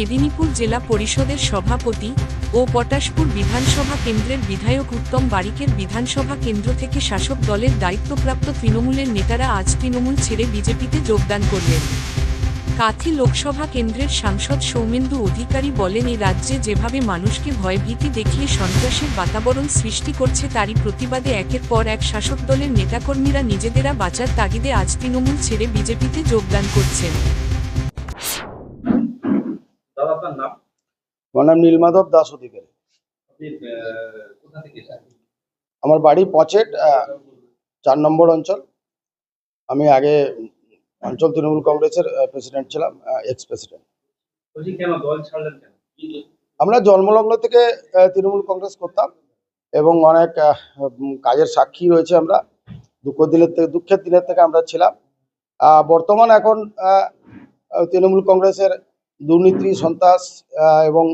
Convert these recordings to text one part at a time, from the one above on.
মেদিনীপুর জেলা পরিষদের সভাপতি ও পটাশপুর বিধানসভা কেন্দ্রের বিধায়ক উত্তম বারিকের বিধানসভা কেন্দ্র থেকে শাসক দলের দায়িত্বপ্রাপ্ত তৃণমূলের নেতারা আজ তৃণমূল ছেড়ে বিজেপিতে যোগদান করলেন। কাথি লোকসভা কেন্দ্রের সাংসদ সৌমেন্দু অধিকারী বলেন এই রাজ্যে যেভাবে মানুষকে ভয়ভীতি দেখিয়ে সন্ত্রাসের বাতাবরণ সৃষ্টি করছে, তারই প্রতিবাদে একের পর এক শাসক দলের নেতাকর্মীরা নিজেদেরা বাঁচার তাগিদে আজ তৃণমূল ছেড়ে বিজেপিতে যোগদান করছেন। আপনার নাম? আমার নাম নীলমাধব দাস অধিকারী। আমার বাড়ি পচেট চার নম্বর অঞ্চল। আমি আগে অঞ্চল তৃণমূল কংগ্রেসের প্রেসিডেন্ট ছিলাম এক্স প্রেসিডেন্ট আমরা জন্মলগ্ন থেকে তৃণমূল কংগ্রেস করতাম এবং অনেক কাজের সাক্ষী রয়েছে আমরা। দুঃখ দিনের থেকে দুঃখের দিনের থেকে আমরা ছিলাম। আহ, বর্তমান এখন তৃণমূল কংগ্রেসের দুর্নীতি সন্ত্রাস এবং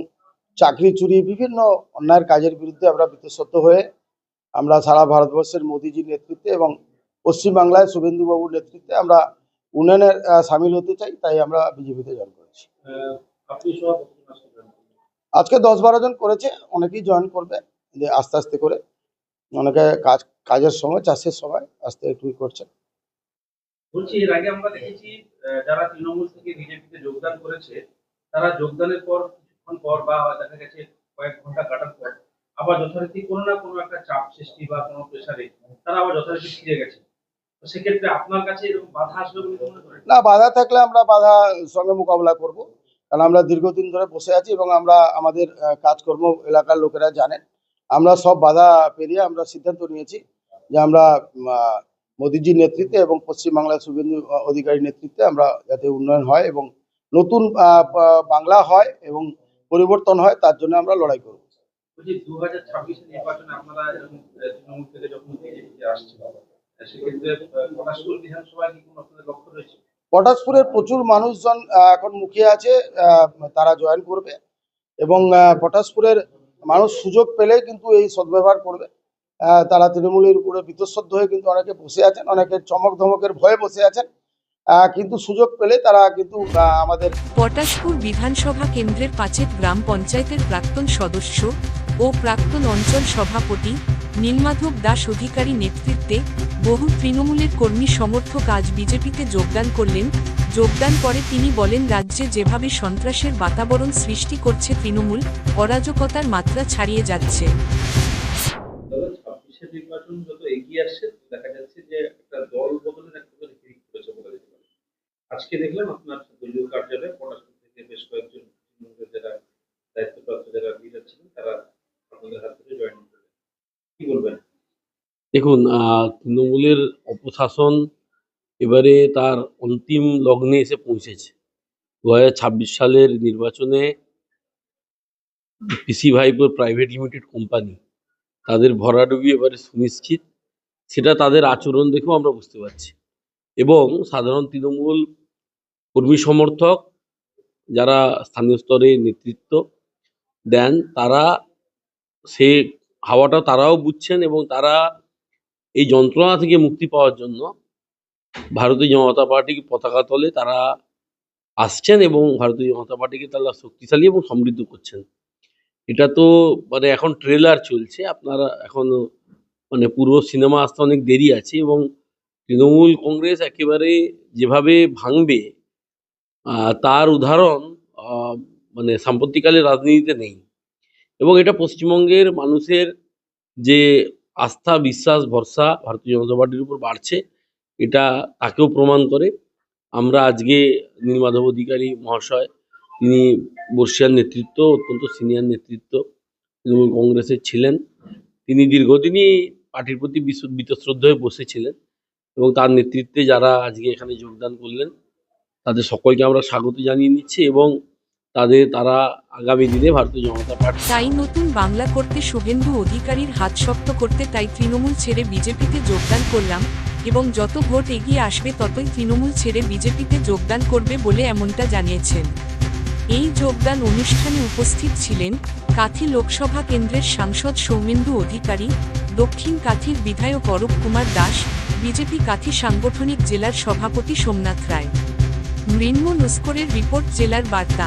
চাকরি চুরি বিভিন্ন অন্যায়ের কাজের বিরুদ্ধে আমরা বিতসত্ত্ব হয়ে আমরা সারা ভারতবর্ষের মোদিজির নেতৃত্বে এবং পশ্চিমবাংলায় শুভেন্দুবাবুর নেতৃত্বে আমরা উন্নয়নের সামিল হতে চাই তাই আমরা বিজেপিতে জয়েন করেছি? আজকে দশ বারো জন করেছে অনেকেই জয়েন করবে যে আস্তে আস্তে করে। অনেকে কাজ কাজের সময় চাষের সময় আস্তে একটু ই করছে। বলছি এর আগে আমরা দেখেছি যারা তৃণমূল থেকে বিজেপিতে যোগদান করেছে তারা যোগদানের পর কিছুক্ষণ পর বা দেখা গেছে কয়েক ঘণ্টা কাটার পর আবার যথারীতি কোনো না কোনো একটা চাপ সৃষ্টি বা কোনো প্রেসারে তারা আবার যথারীতি ফিরে গেছে। সেক্ষেত্রে আপনার কাছে এরকম বাধা আসবে বলে না, বাধা থাকলে আমরা বাধা সঙ্গে মোকাবিলা করব। কারণ আমরা দীর্ঘদিন ধরে বসে আছি এবং আমরা আমাদের কাজকর্ম এলাকার লোকেরা জানেন। আমরা সব বাধা পেরিয়ে আমরা সিদ্ধান্ত নিয়েছি যে আমরা মোদিজির নেতৃত্বে এবং পশ্চিমবাংলার শুভেন্দু অধিকারী নেতৃত্বে আমরা যাতে উন্নয়ন হয় এবং নতুন বাংলা হয় এবং পরিবর্তন হয় তার জন্য আমরা লড়াই করব। পটাশপুরের প্রচুর মানুষজন এখন মুখিয়ে আছে আহ, তারা জয়েন করবে এবং পটাশপুরের মানুষ সুযোগ পেলে কিন্তু এই সদ্ব্যবহার করবে। আহ, তারা তৃণমূলের উপরে বিতঃসদ্ধ হয়ে কিন্তু অনেকে বসে আছেন অনেকে চমক ধমকের ভয়ে বসে আছেন। কিন্তু সুযোগ পেলে তারা কিন্তু আমাদের পটাশপুর বিধানসভা কেন্দ্রের পাঁচের গ্রাম পঞ্চায়েতের প্রাক্তন সদস্য ও প্রাক্তন অঞ্চল সভাপতি নীলমাধব দাস অধিকারী নেতৃত্বে বহু তৃণমূলের কর্মী সমর্থক আজ বিজেপিতে যোগদান করলেন। যোগদান করে তিনি বলেন রাজ্যে যেভাবে সন্ত্রাসের বাতাবরণ সৃষ্টি করছে তৃণমূল অরাজকতার মাত্রা ছাড়িয়ে যাচ্ছে। নির্বাচন যত এগিয়ে আসছে দেখা যাচ্ছে যে একটা দল বদলের একটা করে হিড়িক করেছে বলা যেতে পারে আজকে দেখলাম আপনার দলীয় কার্যালয়ে পটাশপুর থেকে বেশ কয়েকজন তৃণমূলের যারা দায়িত্বপ্রাপ্ত যারা লিডার ছিলেন, তারা আপনাদের হাত থেকে জয়েন করলেন। কি বলবেন? দেখুন তৃণমূলের অপশাসন এবারে তার অন্তিম লগ্নে এসে পৌঁছেছে। দু হাজার ছাব্বিশ সালের নির্বাচনে পিসি ভাইপোর প্রাইভেট লিমিটেড কোম্পানি তাদের ভরাডুবি এবারে সুনিশ্চিত। সেটা তাদের আচরণ দেখেও আমরা বুঝতে পারছি। এবং সাধারণ তৃণমূল কর্মী সমর্থক যারা স্থানীয় স্তরে নেতৃত্ব দেন, তারা সে হাওয়াটা তারাও বুঝছেন এবং তারা এই যন্ত্রণা থেকে মুক্তি পাওয়ার জন্য ভারতীয় জনতা পার্টিকে পতাকা তলে তারা আসছেন এবং ভারতীয় জনতা পার্টিকে তারা শক্তিশালী এবং সমৃদ্ধ করছেন। এটা তো মানে এখন ট্রেলার চলছে, আপনারা এখন মানে পুরো সিনেমা আসতে অনেক দেরি আছে এবং তৃণমূল কংগ্রেস একেবারে যেভাবে ভাঙবে তার উদাহরণ মানে সাম্প্রতিককালের রাজনীতিতে নেই। এবং এটা পশ্চিমবঙ্গের মানুষের যে আস্থা, বিশ্বাস, ভরসা ভারতীয় জনতা পার্টির উপর বাড়ছে, এটা তাকেও প্রমাণ করে। আমরা আজকে নীলমাধব অধিকারী মহাশয়, তিনি বর্ষিয়ার নেতৃত্ব, অত্যন্ত সিনিয়র নেতৃত্ব, তৃণমূল কংগ্রেসের ছিলেন। তিনি দীর্ঘদিনই পার্টির প্রতি বীতশ্রদ্ধ হয়ে বসেছিলেন। এবং তার নেতৃত্বে যারা আজকে এখানে যোগদান করলেন, তাদের সকলকে আমরা স্বাগত জানিয়ে নিচ্ছি এবং তাদের, তারা আগামী দিনে ভারতীয় জনতা পার্টি তাই নতুন বাংলা করতে শুভেন্দু অধিকারীর হাত শক্ত করতে তাই তৃণমূল ছেড়ে বিজেপিতে যোগদান করলাম এবং যত ভোট এগিয়ে আসবে ততই তৃণমূল ছেড়ে বিজেপিতে যোগদান করবে বলে এমনটা জানিয়েছেন। এই যোগদান অনুষ্ঠানে উপস্থিত ছিলেন কাথি লোকসভা কেন্দ্রের সাংসদ সৌমেন্দু অধিকারী, দক্ষিণ কাথির বিধায়ক অরূপ কুমার দাস বিজেপি কাথি সাংগঠনিক জেলার সভাপতি সোমনাথ রায়। মৃন্মু নস্করের রিপোর্ট জেলার বার্তা।